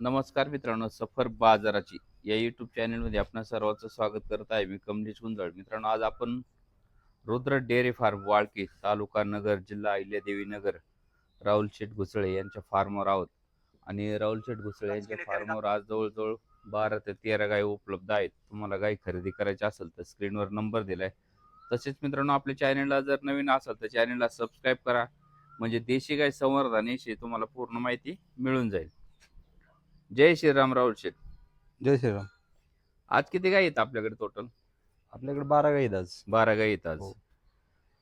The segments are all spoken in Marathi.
नमस्कार मित्रांनो सफर बाजाराची या युट्यूब चॅनलमध्ये आपणा सर्वांचं स्वागत करत आहे. मी कमलेश गुंजाळ. मित्रांनो आज आपण रुद्र डेअरी फार्म वाळकी तालुका नगर जिल्हा अहिल्यादेवी नगर राहुल शेठ घुसळे यांच्या फार्मवर आहोत. आणि राहुल शेठ घुसळे यांच्या फार्मवर आज जवळजवळ बारा ते तेरा गायी उपलब्ध आहेत. तुम्हाला गाय खरेदी करायची असेल तर स्क्रीनवर नंबर दिलाय. तसेच मित्रांनो आपल्या चॅनलला जर नवीन असाल तर चॅनलला सबस्क्राईब करा. म्हणजे देशी गाय संवर्धनाविषयी तुम्हाला पूर्ण माहिती मिळून जाईल. जय श्रीराम राहुल शेठ जय श्रीराम आज किती गाय आहेत आपल्याकडे टोटल आपल्याकडे बारा गाई आहेत आज बारा गाय आहेत आज हो.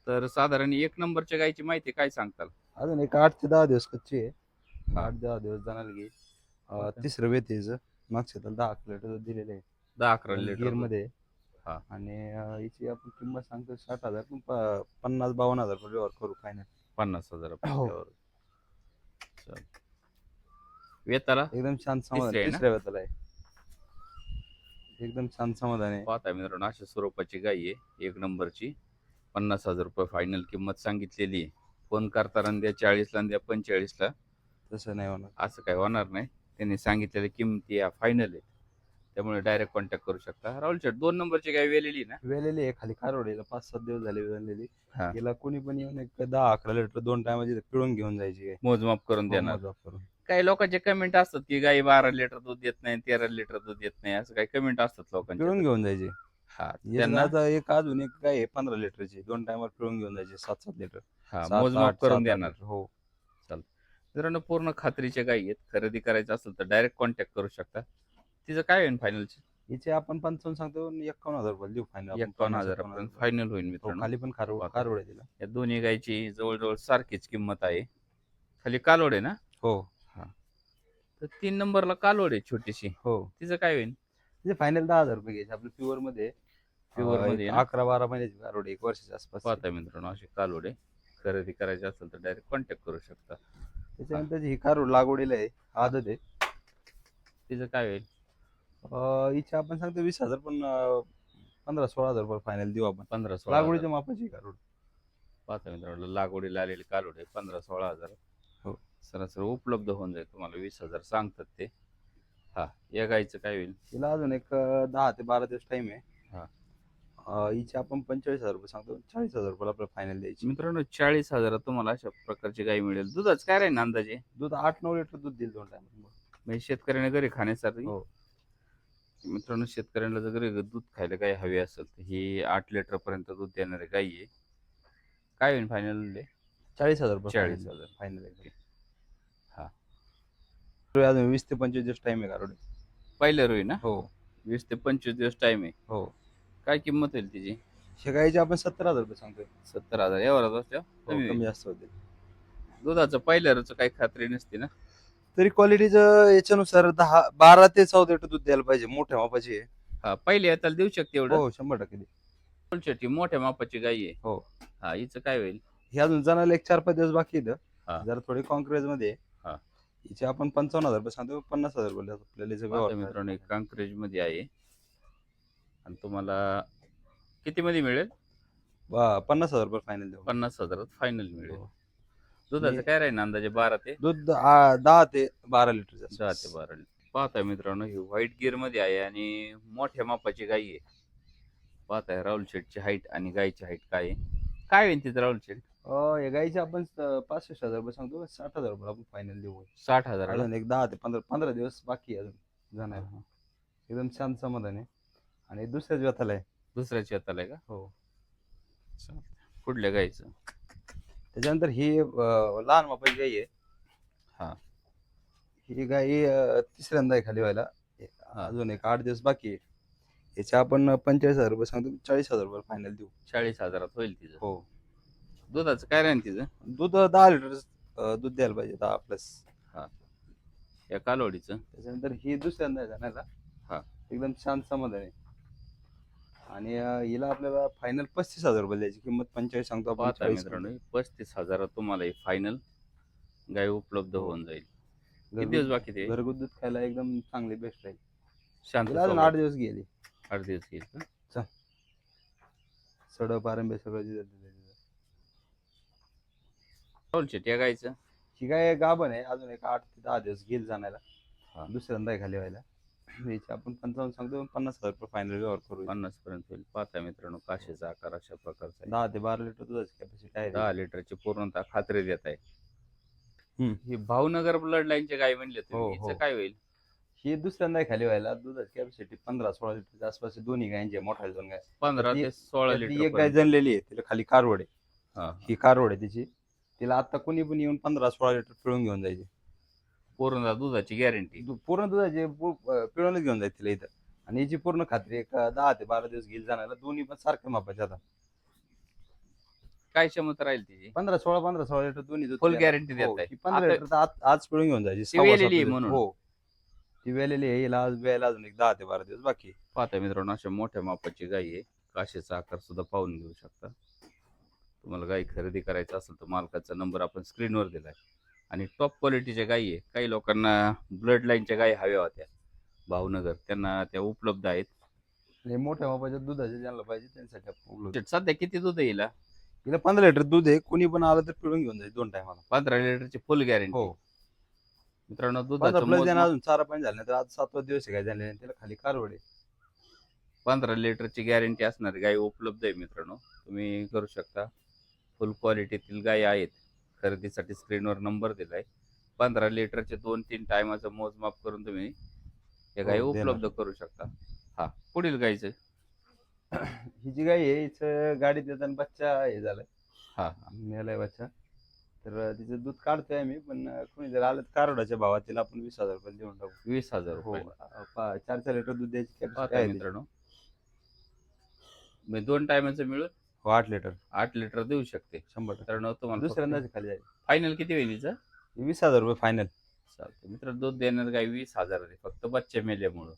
तर साधारण एक नंबरच्या गायची माहिती काय सांगताल अजून एक आठ ते दहा दिवस कच्ची आहे. आठ दहा दिवस जाणार घे का? तिसरं वेतेच मागच्या त्याला दहा लिटर दिलेले आहे दहा अकरा लिटरमध्ये हा. आणि अं, हिची आपण किंमत सांगतो साठ हजार पण प- पन्नास बावन्न हजार रुपये व्यवहार करू काय नाही पन्नास हजार हो. रुपयावर. चालेल. वेताला? एकदम छान समाधान तिसरी आहे ना? तिसऱ्या वेताला आहे. एकदम छान समाधान आहे. पाहता मित्रांनो अशा स्वरूपाची गाय आहे एक नंबरची. पन्नास हजार रुपये फायनल किंमत सांगितलेली आहे. फोन करताना द्या चाळीसला आणि द्या पंचेचाळीसला तसं नाही होणार. असं काही होणार नाही. त्यांनी सांगितलेल्या किमती या फायनल आहेत. त्यामुळे डायरेक्ट कॉन्टॅक्ट करू शकता. राहुल शेठ दोन नंबरची गाय वेलेली ना? वेलेली आहे खाली कारवडीला पाच सात दिवस झाले वेलेली. हा. हिला कोणी पण येऊन एक दहा अकरा लिटर दोन टायमाची पिळून घेऊन जायची आहे मोजमाप करून देणार. मोजमाप करून. काही लोकांचे कमेंट असतात की गाई बारा लिटर दूध देत नाही तेरा लिटर दूध देत नाही असं काही कमेंट असतात पिळून लोकांचे घेऊन जायचे. हा त्यांना एक अजून एक काय आहे पंधरा लिटरची दोन टायमार पिळून घेऊन जायचे सात सात लिटर हा सात, मोजमाप आठ, करून सात, आठ देणार. लिटर. हो. मित्रांनो पूर्ण खात्रीच्या गायी आहेत. खरेदी करायचं असेल तर डायरेक्ट कॉन्टॅक्ट करू शकता. तिचं काय होईल फायनलची हिचे आपण पंचावन्न सांगतो आणि एकावन्न हजार रुपये देऊ फायनल एकावन्न हजारापर्यंत फायनल होईल मित्रांनो. खाली पण खार पाहतो. कारवड आहे तिला. या दोन्ही गायची जवळजवळ सारखीच किंमत आहे. खाली कालोड आहे ना? हो. तर तीन नंबरला कालोड आहे छोटीशी. हो. तिचं काय होईल तिचे फायनल दहा हजार रुपये घ्यायचे. आपलं प्युअरमध्ये अं, मध्ये ना? अकरा बारा महिन्याची कारवड एक वर्षाच्या आसपास पाहता मित्रांनो अशी कालोड आहे. खरेदी करायची असेल तर डायरेक्ट कॉन्टॅक्ट करू शकता. त्याच्यानंतर ही कारवड लागवडीला आहे आदत आहे. तिचं काय होईल? अं, हिचे आपण सांगतो वीस हजार पण अं, पंधरा सोळा हजार रुपये फायनल देऊ आपण. पंधरा सोळा. लागवडीच्या मापाची कारवड पाहता मित्रांनो लागवडीला आलेली कालोड आहे पंधरा सोळा हजार. हो. सरासरी उपलब्ध होऊन जाईल तुम्हाला वीस हजार सांगतात ते. हा या गाईचं काय होईल? तिला अजून एक दहा ते बारा दिवस टाइम आहे. हा. हिचे आपण पंचेचाळीस हजार रुपये सांगतो. चाळीस हजार रुपये आपल्याला फायनल द्यायची. मित्रांनो चाळीस हजारात तुम्हाला अशा प्रकारची गाई मिळेल. दुधाच काय राहील अंदाजे? दूध आठ नऊ लिटर दूध देईल दोन टाइम म्हणजे शेतकऱ्याने घरी खाण्यासाठी? हो. मित्रांनो शेतकऱ्यांना जर घरी दूध खायला काही हवे असेल तर ही आठ लिटर पर्यंत दूध देणारी गाई आहे. काय होईल फायनल चाळीस हजार रुपये चाळीस. हजार. फायनल. अजून वीस ते पंचवीस दिवस टाइम आहे कारवडी पहिल्या रोई ना? हो. वीस ते पंचवीस दिवस टाइम आहे. हो. काय किंमत होईल तिची? शेगाईचे आपण सत्तर हजार रुपये सांगतोय. सत्तर हजार. यावर असल्या हो, कमी कमी होईल. जास्त होते दुधाचं पहिल्याच काही खात्री नसते ना? तरी क्वालिटीचं याच्यानुसार दहा बारा ते चौदा लिटर दूध द्यायला पाहिजे मोठ्या मापाची आहे. हा पहिले येताला देऊ शकते एवढं? हो शंभर टक्के दे. फुलचटी मोठ्या मापाची गाई आहे. हो. हा हिचं काय होईल? हे अजून जाण्याला एक चार पाच दिवस बाकी हा. आहेत जरा थोडी कॉन्क्रेजमध्ये आहे. हिचे आपण पंचावन्न हजार रुपये सांगतो पन्नास हजार रुपये आपल्याला याचा व्यवहार. मित्रांनो एक कांक्रेजमध्ये आहे. आणि तुम्हाला किती मध्ये मिळेल? बा- पन्नास हजार रुपये फायनल देऊ. पन्नास हजारात फायनल मिळेल. हो. दुधाचं काय राहील अंदाजे? बारा ते? दूध आ, दहा ते बारा लिटर दहा ते बारा पाहताय मित्रांनो ही व्हाईट गिअरमध्ये आहे आणि मोठ्या मापाची गाई आहे. पाहताय राहुल शेटची हाईट आणि गायची हाईट काय आहे? काय होईल तिथं राहुल शेट? या गाईचे आपण स- पासष्ट हजार रुपये सांगतो साठ हजार रुपये आपण फायनल देऊ. साठ हजार अजून एक दहा ते पंधरा पंधरा दिवस बाकी आहे अजून जाणार. एकदम शांत समाधान आहे. आणि दुसऱ्याच व्यथाला आहे. दुसऱ्याची हाताला आहे का? हो. चालतंय. कुठल्या गायचं त्याच्यानंतर ही अं, लहान मापाची गाई आहे. हा. ही गाई अं, तिसऱ्यांदा आहे खाली व्हायला. अजून एक आठ दिवस बाकी आहे. याचे आपण पंचेचाळीस हजार रुपये सांगतो चाळीस हजार रुपये फायनल देऊ. चाळीस हजारात होईल तिचं. हो. दुधाचं काय राहील तिचं? दूध दहा लिटर अं, दूध द्यायला पाहिजे दहा प्लस या कालवडीचं? त्याच्यानंतर ही दुसऱ्यांदा जाण्याला. हा. एकदम शांत समाधान आहे. आणि अं, हिला आपल्याला फायनल पस्तीस हजार रुपये द्यायची किंमत पंचेचाळीस सांगतो आपण पाहता 40 मित्रांनो पस्तीस हजारात तुम्हाला फायनल गाय उपलब्ध होऊन जाईल. किती घरगुती- दिवस बाकी ते? घरगुती दूध खायला एकदम चांगली बेस्ट राहील. शांत अजून स्वभाव. आठ दिवस गेली. आठ दिवस येईल का? सड पारंबे सगळं या गायचं? ही काय गाभण आहे अजून एक आठ ते दहा दिवस गेल जाण्याला. हा. दुसऱ्यांदा खाली व्हायला. याचे आपण पंचावन्न सांगतो पन्नास हजार रुपये फायनल व्यवहार करू. पन्नास पर्यंत होईल. पाहता मित्रांनो काशेचा आकार अशा प्रकारचा आहे. दहा ते बारा लिटर दुधाची कॅपॅसिटी आहे. दहा लिटरची पूर्णतः खात्री देत आहे. हम्म. ही भावनगर ब्लड लाईनचे गाय म्हणले हो, तुम्ही हो. हिचं काय होईल? ही दुसऱ्यांदा खाली व्हायला. दुधाची कॅपॅसिटी पंधरा सोळा लिटरच्या आसपास आहे. दोन्ही गायचे मोठ्या दोन गाय. पंधरा ती- ते सोळा त्यातली लिटर एक गाय जनलेली आहे तिला खाली कारवड आहे. हा. ही कारवड आहे तिची. तिला आता कोणी पण येऊन पंधरा सोळा लिटर पिळून घेऊन जायचे. पूर्ण दुधाची गॅरंटी दु- पूर्ण दुधाचे पु- अं, पिळूनच घेऊन जायचे तिला इथं. आणि याची पूर्ण खात्री आहे का? दहा ते बारा दिवस घेईल जाण्याला दोन्ही पण सारखे मापाचे आता. काय क्षमता राहील तिची? पंधरा सोळा पंधरा सोळा लिटर दोन्ही दूध फुल द्या. गॅरंटी हो, देत ती आहे. पंधरा आता- लिटर तर आज आज पिळून घेऊन जायची ती सव्वा वेलेली सात आहे लिटर. म्हणून. हो. ती वेलेली आहे हिला आज वेळेला अजून एक दहा ते बारा दिवस बाकी आहे. पाहता मित्रांनो अशा मोठ्या मापाची गाय आहे. काशेचा आकार सुद्धा पाहून घेऊ शकता. तुम्हाला गाय खरेदी करायचं असेल तर मालकाचा नंबर आपण स्क्रीनवर दिलाय. आणि टॉप क्वालिटीच्या गायी आहे. काही लोकांना ब्लड लाईनच्या गायी हव्या होत्या. भावनगर त्यांना त्या उपलब्ध आहेत. हे मोठ्या मापाच्या दुधाचे ज्यांना पाहिजे त्यांच्यासाठी आपण सध्या किती दूध येईल हा? हिला पंधरा लिटर दूध आहे. कोणी पण आलं तर पिळून घेऊन जाईल दोन टायमाला पंधरा लिटरची फुल गॅरंटी हो. मित्रांनो पंधरा दुधाचं प्लस ज्यांना मोजमाप अजून चारा पाणी झालं नाही तर आज सातवा दिवस आहे काय झाले त्याला खाली कारवड आहे. पंधरा लिटरची गॅरंटी असणारी गाय उपलब्ध आहे मित्रांनो. तुम्ही करू शकता. फुल क्वालिटीतील गाय आहेत. खरेदीसाठी स्क्रीनवर नंबर दिलाय. पंधरा लिटरचे दोन तीन टायमाचं मोजमाप करून तुम्ही या गायी हो, देणार. उपलब्ध करू शकता. हा पुढील गायचं? ही जी गाय आहे हिचं गाडीत येताना बच्चा हे झालाय. हा. मेलाय बच्चा. तर तिचं दूध काढतोय आम्ही पण कोणी जर आलं तर कारवडाच्या भावात तिला आपण वीस हजार रुपये देऊन टाकू. वीस हजार हो चार चार लिटर दूध द्यायची आहे. मित्रांनो. दोन टायमाचं मिळून हो आठ लिटर आठ लिटर देऊ शकते. शंभर टक्के. मित्रांनो तुम्हाला दुसऱ्यांदाच खाली जाईल. फायनल किती होईल हिचं? वीस हजार रुपये फायनल चालतं मित्र दूध देणार गाय वीस हजार आहे. फक्त बच्चे मेल्यामुळं.